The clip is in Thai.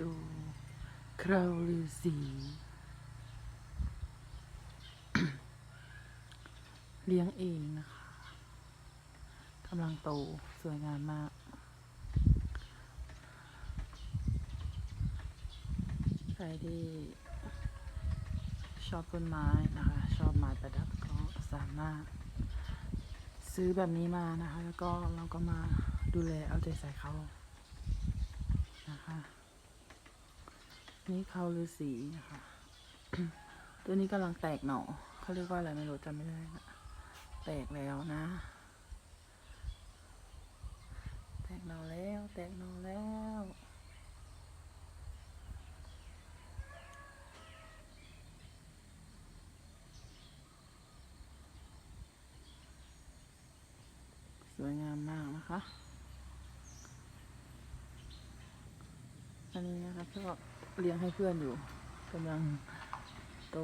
ดูคราวฤาษีเลี้ยงเองนะคะกำลังโตสวยงามมากใครที่ชอบต้นไม้นะคะ ชอบไม้ประดับก็สามารถ ซื้อแบบนี้มานะคะ แล้วก็เราก็มาดูแลเอาใจใส่เขานะคะ นี่เขาฤาษีนะคะ ตัวนี้กำลังแตกหน่อเขาเรียกว่าอะไรไม่รู้จำไม่ได้นะแตกแล้วนะ แตกหน่อแล้ว แตกหน่อแล้วสวยงามมากนะคะ อันนี้นะคะก็ เลี้ยงให้เพื่อนอยู่กำลังโต